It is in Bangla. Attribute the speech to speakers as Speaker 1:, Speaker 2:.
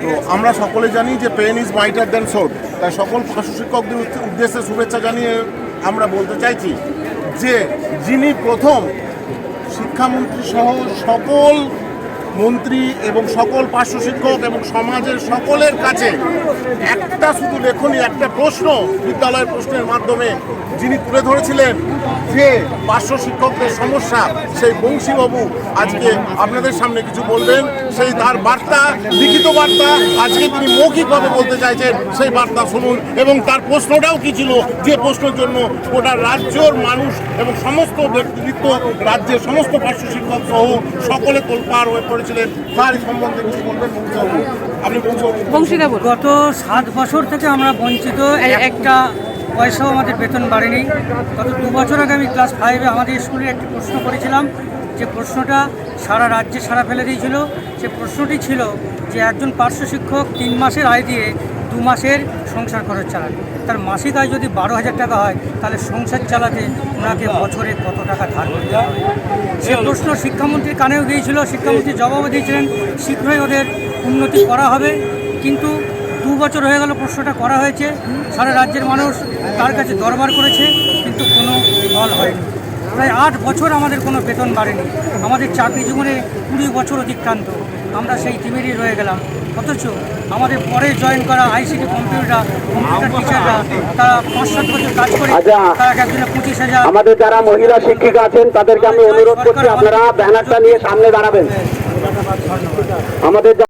Speaker 1: তো আমরা সকলে জানি যে pen is mightier than sword তাই সকল পার্শ্ব শিক্ষকদের উদ্দেশ্যে শুভেচ্ছা জানিয়ে আমরা বলতে চাইছি যে যিনি প্রথম শিক্ষামন্ত্রী সহ সকল মন্ত্রী এবং সকল পার্শ্ব শিক্ষক এবং সমাজের সকলের কাছে একটা শুধু লেখনি, একটা প্রশ্ন বিদ্যালয়ের প্রশ্নের মাধ্যমে যিনি তুলে ধরেছিলেন যে পার্শ্ব শিক্ষকদের সমস্যা, সেই বংশীবাবু আজকে আপনাদের সামনে কিছু বলবেন। সেই তার বার্তা, লিখিত বার্তা, আজকে তিনি মৌখিকভাবে বলতে চাইছেন, সেই বার্তা শুনুন। এবং তার প্রশ্নটাও কি ছিল? যে প্রশ্নের জন্য গোটা রাজ্যর মানুষ এবং সমস্ত ব্যক্তিত্ব রাজ্যের সমস্ত পার্শ্ব শিক্ষক সহ সকলে তোলপাড় হয়ে পড়েছিলেন তার সম্বন্ধে কিছু বলবেন আপনি
Speaker 2: বংশীদা বলুন
Speaker 3: গত সাত বছর থেকে আমরা বঞ্চিত একটা পয়সাও আমাদের বেতন বাড়েনি। গত দু বছর আগে আমি ক্লাস ফাইভে আমাদের স্কুলে একটি প্রশ্ন করেছিলাম যে প্রশ্নটা সারা রাজ্যে সারা ফেলে দিয়েছিল। সে প্রশ্নটি ছিল যে একজন পার্শ্ব শিক্ষক তিন মাসের আয় দিয়ে দু মাসের সংসার খরচ চালান তার মাসিক আয় যদি বারো হাজার টাকা হয়, তাহলে সংসার চালাতে ওনাকে বছরে কত টাকা ধার করতে হবে? সে প্রশ্ন শিক্ষামন্ত্রীর কানেও গিয়েছিল, শিক্ষামন্ত্রী জবাবও দিয়েছিলেন, শীঘ্রই ওদের উন্নতি করা হবে। কিন্তু দু বছর হয়ে গেল, প্রশ্নটা করা হয়েছে। সারা রাজ্যের মানুষ তার কাছে দরবার করেছে, কিন্তু কোনো ফল হয়নি। প্রায় আট বছর আমাদের কোনো বেতন বাড়েনি। আমাদের চাকরি জীবনে কুড়ি বছর অতিক্রান্ত। আমরা সেই টিমেরই রয়ে গেলাম। অথচ আমাদের পরে জয়েন করা আইসিটি কম্পিউটার কম্পিউটার টিচাররা তারা পাঁচ সাত বছর কাজ করে
Speaker 4: আচ্ছা।
Speaker 3: তারা একজনে পঁচিশ হাজার।
Speaker 4: আমাদের যারা মহিলা শিক্ষিকা আছেন তাদেরকে আমি অনুরোধ করছি আপনারা ব্যানারটা নিয়ে সামনে দাঁড়াবেন। আমাদের